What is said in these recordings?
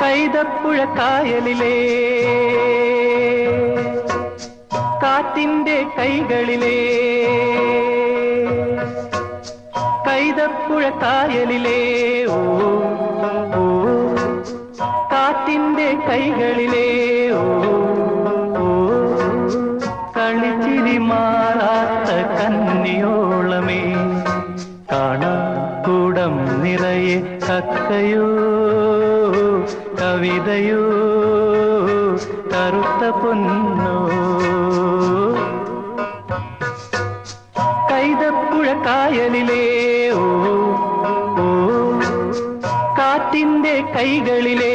കൈതപ്പുഴ കൈകളിലേ കൈതപ്പുഴ കായലിലെ ഓ. കാറ്റിന്റെ കൈകളിലേ ഓ കളിച്ചിരി മാറാത്ത കന്നിയോളമേ കാണാക്കൂടം നിറയെ കക്കയോ കവിതയോ കറുത്ത പൊന്നോ. കൈതപ്പുഴ കായലിലേ ഓ കാറ്റിന്റെ കൈകളിലെ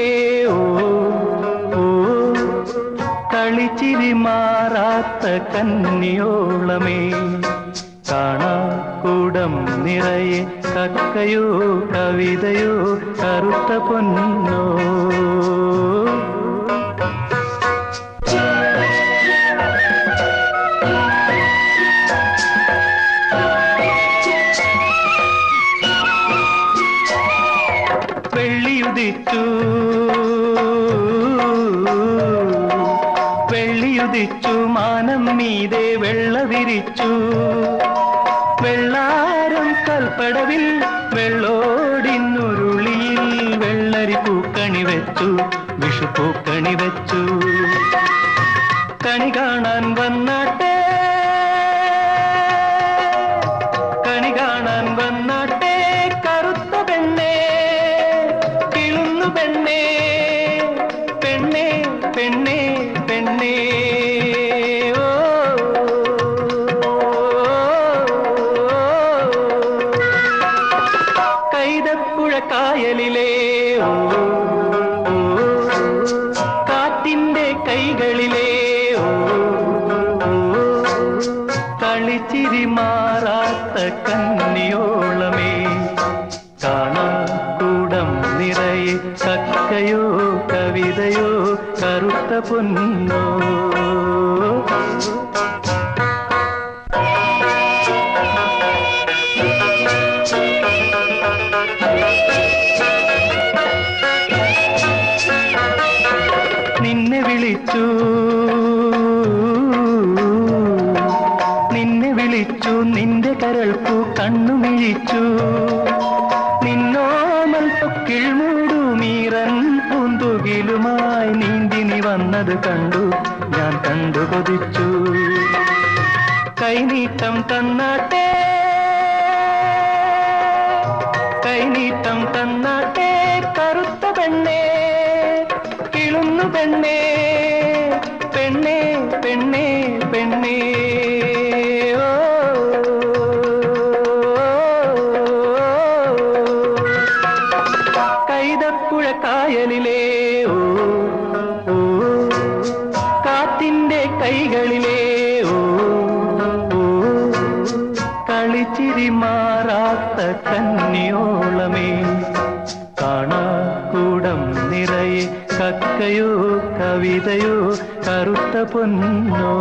കളിച്ചിരി മാറാത്ത കന്നിയോളമേ കാണാ കൂടം നിറയെ കക്കയോ കവിതയോ കറുത്ത പൊന്നോ. വെള്ളിയുദിച്ചു. വെള്ളിയുദിച്ചു മാനം മീതെ വെള്ള വിരിച്ചു വെള്ളാരം കൽപ്പടവിൽ വെള്ളോടിന്നുരുളിയിൽ വെള്ളരി പൂക്കണി വെച്ചു വിഷു പൂക്കണി വെച്ചു. കണി കാണാൻ വന്നാട്ടെ. പെണ്ണേ. പെണ്ണേ പെണ്ണേ. കളിച്ചിരി മാറാത്ത കന്നിയോളമേ കാണാക്കൂടം നിറയെ കക്കയോ കവിതയോ കറുത്ത പൊന്നോ. നിന്നെ വിളിച്ചു. നിന്റെ കരൾക്കു കണ്ണു മിഴിച്ചു നിന്നോമൽ പൊക്കിൾ മൂടുമീറൻ പൂന്തുകിലുമായി നീന്തി നീ വന്നത് കണ്ടു. ഞാൻ കണ്ടു കൊതിച്ചു. കൈനീട്ടം തന്നാട്ടെ. കൈനീട്ടം തന്നാട്ടെ കറുത്ത പെണ്ണേ കിളുന്നു പെണ്ണേ പെണ്ണേ പെണ്ണേ പെണ്ണേ. കൈകളിലെ കളിച്ചിരി മാറാത്ത കന്നിയോളമേ കാണാക്കൂടം നിറയെ കക്കയോ കവിതയോ കറുത്ത പൊന്നോ.